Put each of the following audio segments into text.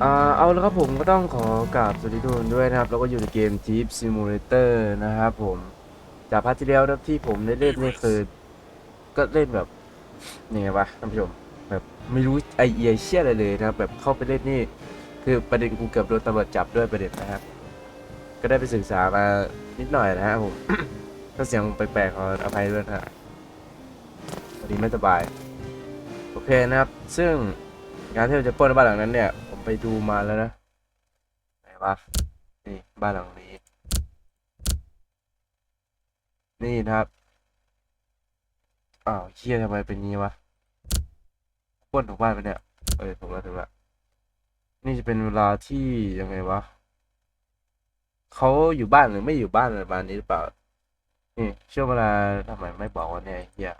อ่าเอาแล้วครับผมก็ต้องขอกราบสวัสดีทุกคนด้วยนะครับ แล้วก็อยู่ในเกม Jeep Simulator นะครับผม จากพาร์ทที่แล้วนะที่ผมได้เล่นนี่คือ ก็เล่นแบบยังไงวะท่านผู้ชม แบบไม่รู้ไอเอียเชี่ยอะไรเลยนะครับ แบบเข้าไปเล่นนี่ คือประเด็นกูเกือบโดนตำรวจจับด้วยประเด็นนะครับ ก็ได้ไปศึกษามานิดหน่อยนะครับผมถ้าเสียงแปลกๆขออภัยด้วยนะวันนี้ไม่สบาย โอเคนะครับ ซึ่งงานที่เราจะปล้นบ้านหลังนั้นเนี่ย ไปดูมาแล้วนะไหนวะนี่บ้านหลังนี้ นี่นะครับ อ้าวเฮียทำไมเป็นงี้วะปล้นถูกบ้านไปเนี่ย เออถูกแล้วถูกแล้วนี่จะเป็นเวลาที่ยังไงวะเขาอยู่บ้านหรือไม่อยู่บ้านอะไรประมาณนี้หรือเปล่า นี่ช่วงเวลาทำไมไม่บอกว่าเนี่ยเฮีย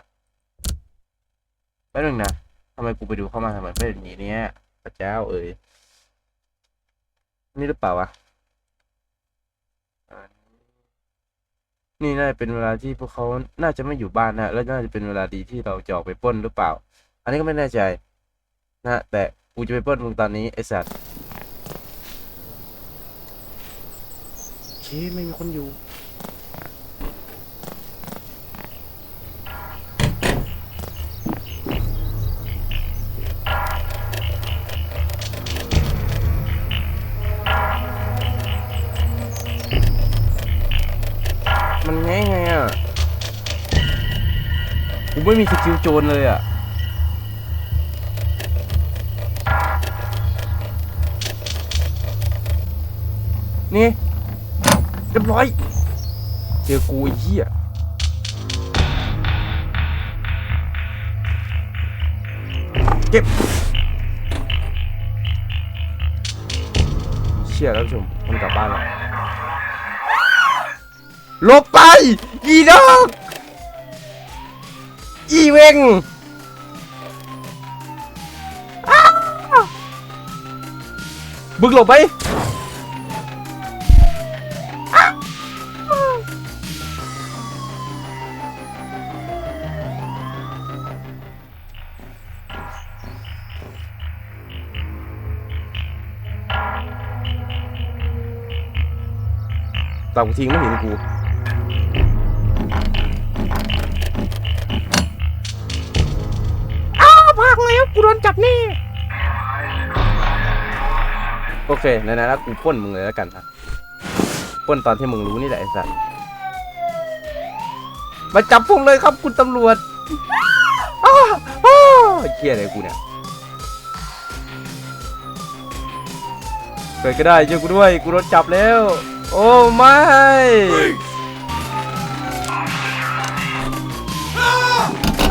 แป๊บนึงนะทำไมกูไปดูเข้ามาทำไมเป็นอย่างนี้เนี่ยพระเจ้าเอ่ย นี่หรือเปล่าวะอ่านี่น่าจะเป็นเวลาที่พวกเขาน่าจะไม่อยู่บ้านนะแล้วน่าจะเป็นเวลาดีที่เราจะออกไปปล้นหรือเปล่า อันนี้ก็ไม่แน่ใจ นะ แต่กูจะไปปล้นมึงตอนนี้ไอ้สัตว์โอเคไม่มีคนอยู่ ไม่มีสกิลโจรเลยอะ นี่เรียบร้อย เจอกูไอ้เหี้ยเก็บเชี่ยแล้วชมมันกลับบ้านแล้วลบไป อีดอก อีเวงบึกหลบไปอ้าวตามกูทิ้งไม่เห็นกู จับนี่โอเคไหนๆแล้วกูปล้นมึงเลยแล้วกันครับปล้นตอนที่มึงรู้นี่แหละไอ้สัสมาจับผมเลยครับคุณตำรวจอ้าวอ้าวเฮียอะไรกูเนี่ยเกิดก็ได้ช่วยกูด้วยกูโดนจับแล้ว โอ้ไม่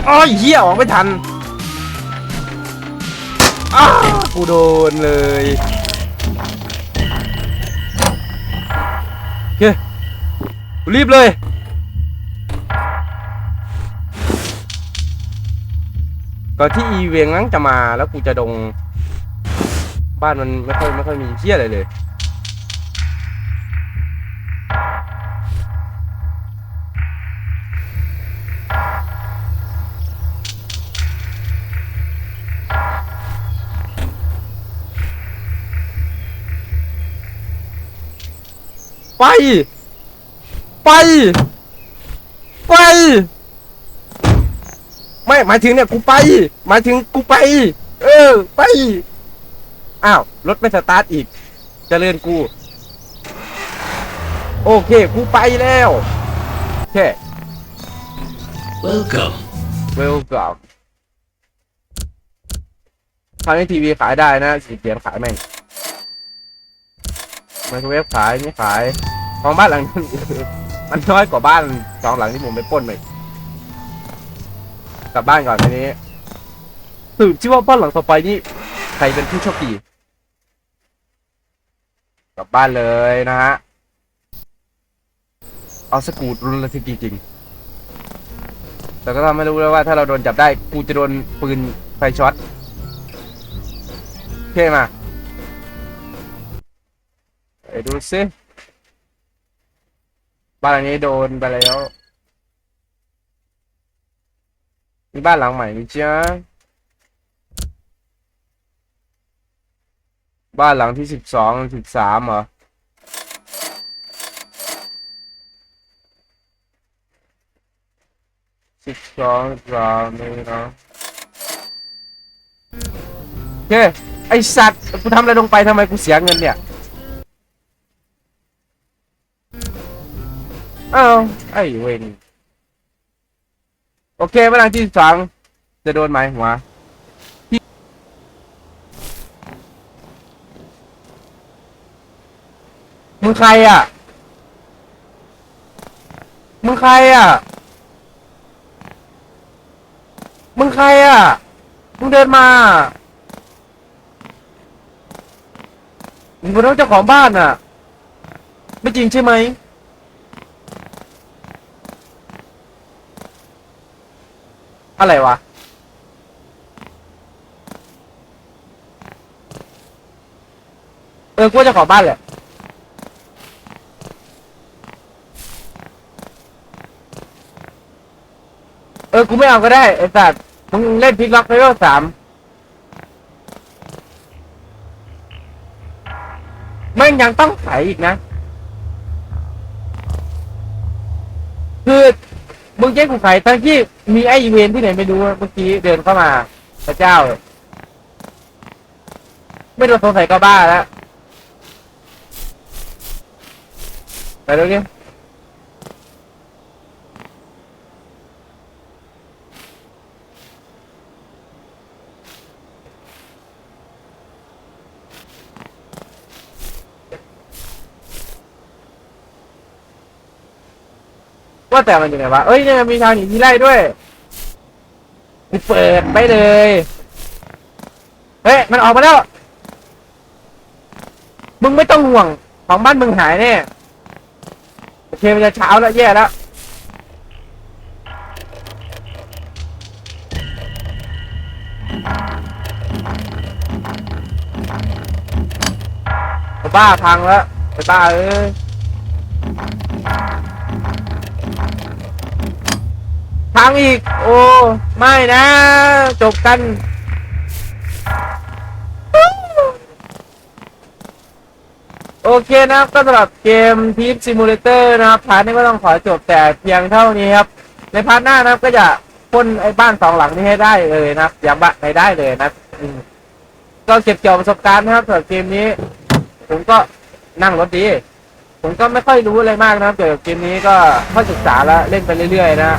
อ้อยเหี้ยออกไม่ทัน กูโดนเลยเฮ้รีบเลยก่อนที่อีเวงนั้นจะมาแล้วกูจะดง บ้านมันไม่ค่อยไม่ค่อยมีเชี่ยอะไรเลย ไป ไป ไป ไม่หมายถึงเนี่ยกูไป หมายถึงกูไป เออ ไป อ้าว รถไม่สตาร์ทอีกเจริญกู โอเค กูไปแล้วโอเค Welcome. เวลกับทางนี้ทีวีขายได้นะสีเขียนขายแม่งไมโครเวฟขายไม่ขาย ของบ้านหลังนั้นมันน้อยกว่าบ้านสองหลังที่ผมไปปล้นไปกลับบ้านก่อนทีนี้สืบชื่อว่าบ้านหลังต่อไปนี่ใครเป็นผู้โชคดีกลับบ้านเลยนะฮะเอาสกูดรุนระทึกจริงๆแต่ก็ทำให้รู้แล้วว่า ถ้าเราโดนจับได้กูจะโดนปืนไฟช็อตโอเคมาไปดูซิ บ้านหลังนี้โดนไปแล้ว มีบ้านหลังใหม่ไหมจ๊ะบ้านหลังที่สิบสองสิบสามเหรอสิบสองสามนี่เนาะโอเคไอสัตว์กูทำอะไรลงไปทำไมกูเสียเงินเนี่ย อ้าวไอ้เวนโอเคเวลาที่สองจะโดนไหมหัวมึงใครอะ มึงใครอะ มึงใครอะ มึงเดินมา มึงเป็นเจ้าของบ้านอะ ไม่จริงใช่ไหม อะไรวะ เออกูจ้าขอบ้านแหละเออ กูไม่เอาก็ได้ไอ้สัตว์มึงเล่นพลิกล็อกเลเวลสามแม่งยังต้องใส่อีกนะ คือ มึงแจ้งกูใส่ทั้งที่มีไออีเวนที่ไหนไม่รู้เมื่อกี้เดินเข้ามา พระเจ้า ไม่โดนสงสัยก็บ้าแล้วไปดูดิ ว่าแต่มันอยู่ไหนวะเอ้ยเนี่ยมีทางหนีที่ไล่ด้วยเปิดไปเลย เฮ้ยมันออกมาแล้ว มึงไม่ต้องห่วง ของบ้านมึงหายแน่โอเคมันจะเช้าแล้วแย่แล้วบ้าพังแล้วไอ้บ้าเอ้ย พังอีก โอ้ ไม่นะ จบกัน โอเคนะครับ ก็สำหรับเกมทีมซิมูเลเตอร์นะครับพาร์ทนี้ก็ต้องขอจบแต่เพียงเท่านี้ครับ ในพาร์ทหน้านะครับก็จะพ่นไอ้บ้านสองหลังนี้ให้ได้เลยนะครับอย่างบ้านในได้เลยนะก็เก็บเกี่ยวประสบการณ์นะครับสำหรับเกมนี้ ผมก็นั่งรถดีผมก็ไม่ค่อยรู้อะไรมากนะครับเกี่ยวกับเกมนี้ก็ค่อยศึกษาแล้วเล่นไปเรื่อยๆนะ